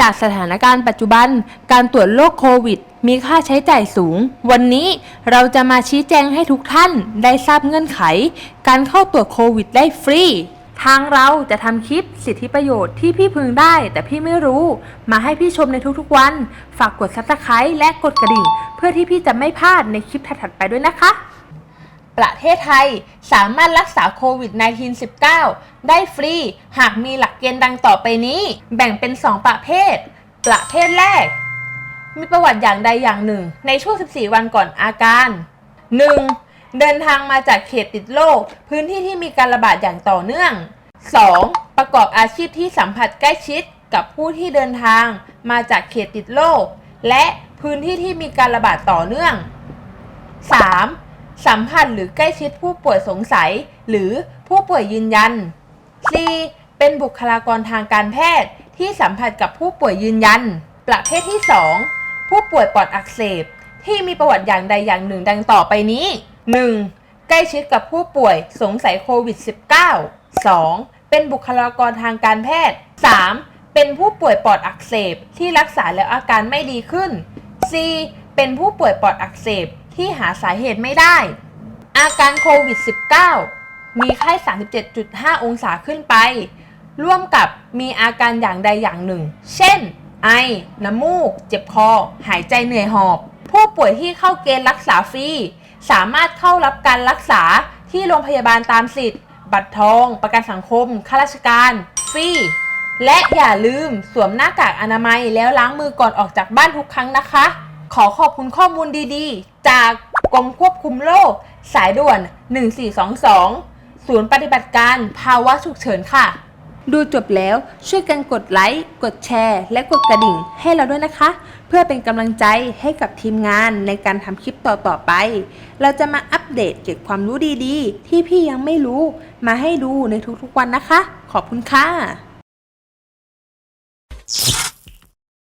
จากสถานการณ์ปัจจุบัน การตรวจโรคโควิด มีค่าใช้จ่ายสูง วันนี้เราจะมาชี้แจงให้ทุกท่านได้ทราบเงื่อนไข การเข้าตรวจโควิดได้ฟรีทางเราจะทำคลิปสิทธิประโยชน์ที่พี่พึงได้ แต่พี่ไม่รู้ มาให้พี่ชมในทุกๆวัน ฝากกดซับสไครต์และกดกระดิ่ง เพื่อที่พี่จะไม่พลาดในคลิปถัดๆไปด้วยนะคะ ประเทศไทยสามารถรักษาโควิด -19 ได้ฟรี หากมีหลักเกณฑ์ดังต่อไปนี้ แบ่งเป็น 2 ประเภท ประเภทแรก มีประวัติอย่างใดอย่างหนึ่ง ในช่วง 14 วันก่อนอาการ 1. เดินทางมาจากเขตติดโรคพื้นที่ที่มีการระบาดอย่างต่อเนื่อง 2. ประกอบอาชีพที่สัมผัสใกล้ชิดกับผู้ที่เดินทางมาจากเขตติดโรคและพื้นที่ที่มีการระบาดต่อเนื่อง 3. สัมผัสหรือใกล้ชิดผู้ป่วยสงสัย หรือผู้ป่วยยืนยัน 4. เป็นบุคลากรทางการแพทย์ที่สัมผัสกับผู้ป่วยยืนยัน ประเภทที่ 2 ผู้ป่วยปอดอักเสบ ที่มีประวัติอย่างใดอย่างหนึ่งดังต่อไปนี้ 1. ใกล้ชิดกับผู้ป่วยสงสัยโควิด -19 2. เป็นบุคลากรทางการแพทย์ 3. เป็นผู้ป่วยปอดอักเสบที่รักษาแล้วอาการไม่ดีขึ้น 4. เป็นผู้ป่วยปอดอักเสบ ที่หาสาเหตุไม่ได้ อาการโควิด -19 มีไข้ 37.5 องศาขึ้นไป ร่วมกับมีอาการอย่างใดอย่างหนึ่ง เช่น ไอ น้ำมูก เจ็บคอ หายใจเหนื่อยหอบ ผู้ป่วยที่เข้าเกณฑ์รักษาฟรี สามารถเข้ารับการรักษาที่โรงพยาบาลตามสิทธิ์ บัตรทอง ประกันสังคม ข้าราชการ ฟรีและอย่าลืมสวมหน้ากากอนามัยแล้วล้างมือก่อนออกจากบ้านทุกครั้งนะคะ ขอขอบคุณข้อมูลดีๆ จากกรมควบคุมโรคสายด่วน 1422 ศูนย์ปฏิบัติการภาวะฉุกเฉินค่ะ ดูจบแล้วช่วยกันกดไลค์ กดแชร์ และกดกระดิ่งให้เราด้วยนะคะ เพื่อเป็นกำลังใจให้กับทีมงานในการทำคลิปต่อ ๆ ไป เราจะมาอัปเดตเก็บความรู้ดีๆ ที่พี่ยังไม่รู้มาให้ดูในทุกๆวันนะคะ ขอบคุณค่ะ